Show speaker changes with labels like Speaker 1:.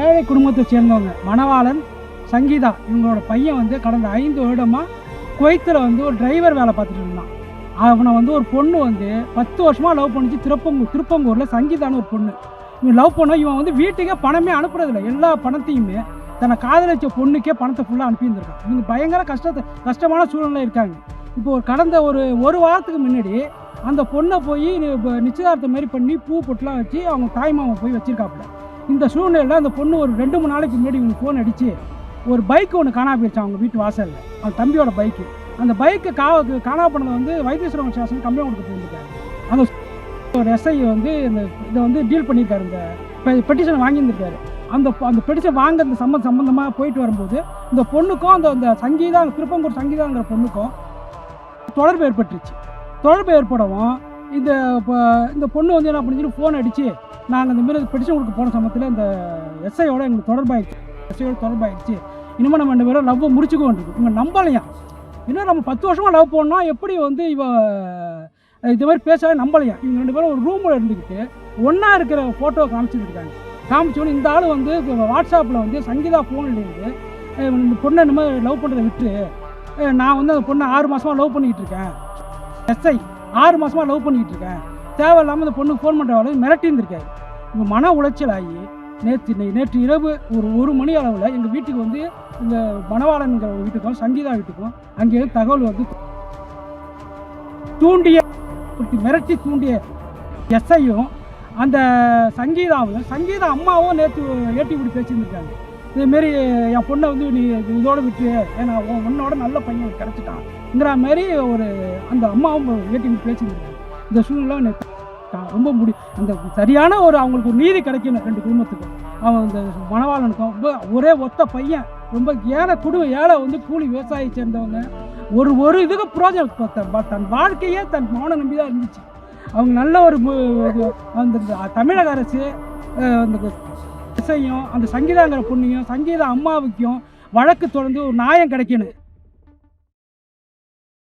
Speaker 1: ஏழை குடும்பத்தை சேர்ந்தவங்க. மணவாளன் சங்கீதா இவங்களோட பையன் வந்து கடந்த ஐந்து வருடமாக குவைத்தில் வந்து ஒரு டிரைவர் வேலை பார்த்துட்டு இருந்தான். அவனை வந்து ஒரு பொண்ணு வந்து பத்து வருஷமாக லவ் பண்ணிச்சு. திருப்பங்கூர் திருப்பங்கூரில் சங்கீதான்னு ஒரு பொண்ணு. இவன் லவ் பண்ண இவன் வந்து வீட்டுக்கே பணமே அனுப்புறதில்ல. எல்லா பணத்தையுமே தன்னை காதலிச்ச பொண்ணுக்கே பணத்தை ஃபுல்லாக அனுப்பியிருந்திருக்கான். இவங்க பயங்கர கஷ்டத்தை கஷ்டமான சூழ்நிலை இருக்காங்க. இப்போ ஒரு கடந்த ஒரு ஒரு வாரத்துக்கு முன்னாடி அந்த பொண்ணை போய் இப்போ நிச்சயதார்த்தம் மாரி பண்ணி பூ பொட்டெலாம் வச்சு அவங்க தாய்மாமன் போய் வச்சிருக்காப்புல. இந்த சூழ்நிலையில் அந்த பொண்ணு ஒரு ரெண்டு மூணு நாளைக்கு முன்னாடி இவங்க ஃபோன் அடித்து ஒரு பைக் ஒன்று காணா போயிடுச்சு அவங்க வீட்டு வாசலில். அவங்க தம்பியோட பைக்கு அந்த பைக்கு கா காணா பண்ணதை வந்து வைத்தீஸ்வரன் சாசன் கம்ப்ளைண்ட் கொடுக்க போயிருக்காரு அந்த ஒரு எஸ்ஐ வந்து இந்த இதை வந்து டீல் பண்ணியிருக்காரு இந்த பெட்டிஷன் வாங்கியிருந்திருக்காரு. அந்த அந்த பெட்டிஷன் வாங்க அந்த சம்மந்த சம்மந்தமாக போயிட்டு வரும்போது இந்த பொண்ணுக்கும் அந்த அந்த சங்கீதா திருப்பங்கூர் சங்கீதாங்கிற பொண்ணுக்கும் தொடர்பு ஏற்பட்டுருச்சு. தொடர்பு ஏற்படவும் இந்த இப்போ இந்த பொண்ணு வந்து என்ன பண்ணி ஃபோன் அடித்து நாங்கள் இந்த மாதிரி பெட்டிஷன் கொடுக்க போன சமயத்தில் இந்த எஸ்ஐயோட எங்களுக்கு தொடர்பாயிடுச்சு. எஸ்ஐயோட தொடர்பாயிடுச்சு. இனிமேல் நம்ம ரெண்டு பேரும் லவ்வை முடிச்சுக்க வேண்டியது. இவங்க நம்பலையா? இன்னும் நம்ம பத்து வருஷமாக லவ் பண்ணோம் எப்படி வந்து இவ இது மாதிரி பேசவே நம்பலையா? இவங்க ரெண்டு பேரும் ஒரு ரூமில் இருந்துக்கிட்டு ஒன்றா இருக்கிற ஃபோட்டோ காமிச்சிருக்காங்க காமிச்சோன்னு இந்த ஆள் வந்து வாட்ஸ்அப்பில் வந்து சங்கீதா ஃபோன்லேருந்து இந்த பொண்ணை இந்த மாதிரி லவ் பண்ணுறதை விட்டு நான் வந்து அந்த பொண்ணை ஆறு மாதமாக லவ் பண்ணிக்கிட்டு இருக்கேன். எஸ்ஐ ஆறு மாதமாக லவ் பண்ணிக்கிட்டு இருக்கேன். தேவையில்லாமல் இந்த பொண்ணுக்கு ஃபோன் பண்ணுற மிரட்டி மிரட்டியிருந்திருக்காரு இவங்க மன உளைச்சல் ஆகி நேற்று நேற்று இரவு ஒரு ஒரு மணி அளவில் எங்கள் வீட்டுக்கு வந்து இந்த மணவாளன்கிற வீட்டுக்கும் சங்கீதா வீட்டுக்கும் அங்கே தகவல் வந்து தூண்டிய மிரட்டி தூண்டிய எஸ்ஐயும் அந்த சங்கீதாவும் சங்கீதா அம்மாவும் நேற்று ஏட்டி இப்படி பேசியிருந்திருக்காங்க. இதேமாரி என் பொண்ணை வந்து நீ இதோடு விட்டு ஏன்னா உன் உன்னோட நல்ல பையன் கிடச்சிட்டான்ங்கிற மாதிரி ஒரு அந்த அம்மாவும் ஏட்டி பேசியிருக்காங்க இந்த சூழ்நிலை எனக்கு ரொம்ப முடி அந்த சரியான ஒரு அவங்களுக்கு ஒரு நீதி கிடைக்கணும் ரெண்டு குடும்பத்துக்கும். அவன் இந்த மணவாளனுக்கும் ரொம்ப ஒரே ஒத்த பையன். ரொம்ப ஏழை குடும்பம் ஏழை வந்து கூலி விவசாயி சேர்ந்தவங்க. ஒரு ஒரு இதுக்கு புரோஜனம். தன் தன் வாழ்க்கையே தன் மௌன நம்பி தான் இருந்துச்சு. அவங்க நல்ல ஒரு இது அந்த தமிழக அரசு அந்த இசையும் அந்த சங்கீதாங்கிற பொண்ணையும் சங்கீதா அம்மாவுக்கும் வழக்கு தொடர்ந்து ஒரு நியாயம் கிடைக்கணும்.